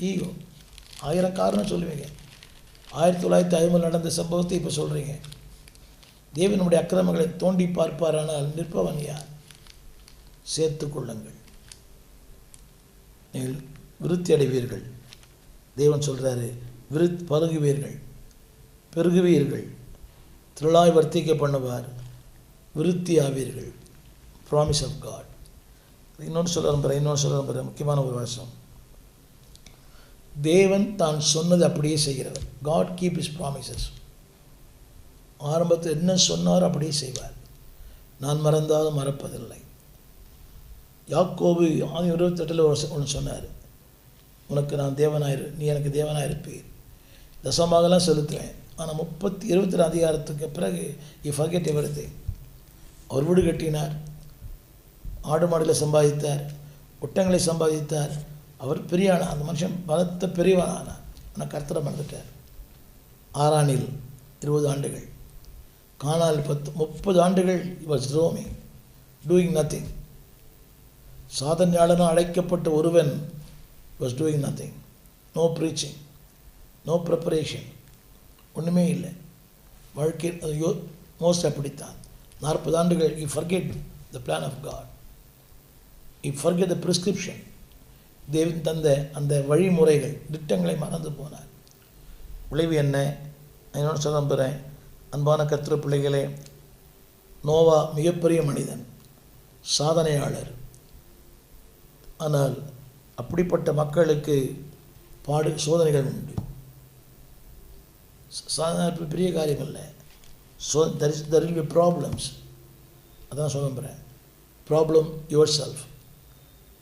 Ego. ஆயிரம் காரணம் சொல்லுவீங்க. ஆயிரத்தி தொள்ளாயிரத்தி ஐம்பது நடந்த சம்பவத்தை இப்போ சொல்கிறீங்க தேவனுடைய அக்கிரமங்களை தோண்டி பார்ப்பாரானால் நிற்பவன் யார் சேர்த்து கொள்ளுங்கள். நீங்கள் விருத்தி அடைவீர்கள். தேவன் சொல்கிறாரு விருத் பருகுவீர்கள். பெருகுவீர்கள். திருளாய் வர்த்திக்க பண்ணுவார். விருத்தி ஆவீர்கள். ப்ராமிஸ் ஆஃப் காட் இன்னொன்று சொல்ல நம்புகிறேன் இன்னொன்று சொல்ல நம்புகிறேன் முக்கியமான ஒரு வருஷம் தேவன் தான் சொன்னது அப்படியே செய்கிறவர் காட் கீப் இஸ் ப்ராமிசஸ் ஆரம்பத்தில் என்ன சொன்னார் அப்படியே செய்வார். நான் மறந்தாலும் மறப்பதில்லை. யாக்கோபு ஆதி இருபத்தெட்டில் ஒரு ஒன்று சொன்னார். உனக்கு நான் தேவனாயிரு நீ எனக்கு தேவனாயிருப்பீர். தசமாகலாம் செலுத்துவேன். ஆனால் முப்பத்தி இருபத்தி ரெண்டு அதிகாரத்துக்கு பிறகு இ ஃபர்கெட் எவரித்தை அவர் வீடு கட்டினார். ஆடு மாடுகளை சம்பாதித்தார். ஒட்டங்களை சம்பாதித்தார். அவர் பெரிய அந்த மனுஷன் பலத்த பெரியவன் ஆனார் ஆனால் கர்த்தரை மறந்துட்டார். ஆறானில் இருபது ஆண்டுகள். காணால் பத்து முப்பது ஆண்டுகள் வாஸ் சிரோமி டூயிங் நத்திங் சாதனையாளனும் அழைக்கப்பட்ட ஒருவன் was doing nothing no preaching no preparation ஒன்றுமே இல்லை. வாழ்க்கை அது யோ மோஸ்ட் அப்படித்தான் நாற்பது ஆண்டுகள் I forget the plan of God I forget the prescription தேவன் தந்த அந்த வழிமுறைகள் திட்டங்களை மறந்து போனார். விளைவு என்ன? என்னோட சொல்ல நம்புகிறேன் அன்பான கத்திர பிள்ளைகளே நோவா மிகப்பெரிய மனிதன் சாதனையாளர். ஆனால் அப்படிப்பட்ட மக்களுக்கு பாடு சோதனைகள் உண்டு. சாதனை பெரிய காரியம் இல்லை so there is there will be problems அதான் சொல்ல போகிறேன் problem your self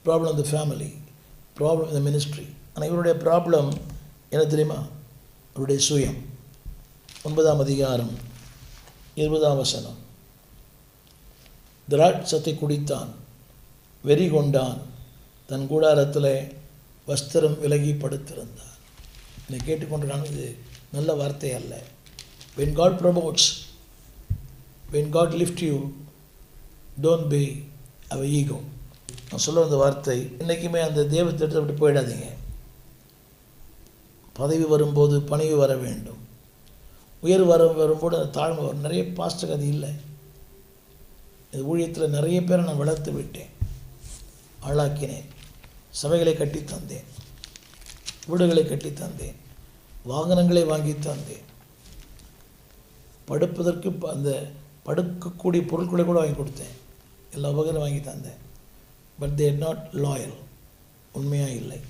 problem the family problem இந்த மினிஸ்ட்ரி ஆனால் இவருடைய ப்ராப்ளம் என்ன தெரியுமா? அவருடைய சுயம். ஒன்பதாம் அதிகாரம் இருபதாம் வசனம். திராட்சத்தை குடித்தான் வெறி கொண்டான் தன் கூடாரத்தில் வஸ்திரம் விலகி படுத்திருந்தார் என்னை கேட்டுக்கொண்டிருக்கான இது நல்ல வார்த்தை அல்ல. When God promotes when God lift you don't be அவ ஈகோ நான் சொல்ல வந்த வார்த்தை என்றைக்குமே அந்த தேவ திட்டத்தை விட்டு போயிடாதீங்க. பதவி வரும்போது பணிவு வர வேண்டும். உயர் வர வரும்போது அந்த தாழ்வு வரும். நிறைய பாஸ்டர் அது இல்லை. இந்த ஊழியத்தில் நிறைய பேரை நான் வளர்த்து விட்டேன். ஆளாக்கினேன். சபைகளை கட்டி தந்தேன். வீடுகளை கட்டி தந்தேன். வாகனங்களை வாங்கி தந்தேன். படுப்பதற்கு அந்த படுக்கக்கூடிய பொருட்களை கூட வாங்கி கொடுத்தேன். எல்லா உபகரணம் வாங்கி தந்தேன். பட் தேர் நாட் லாயல் உண்மையாக இல்லை.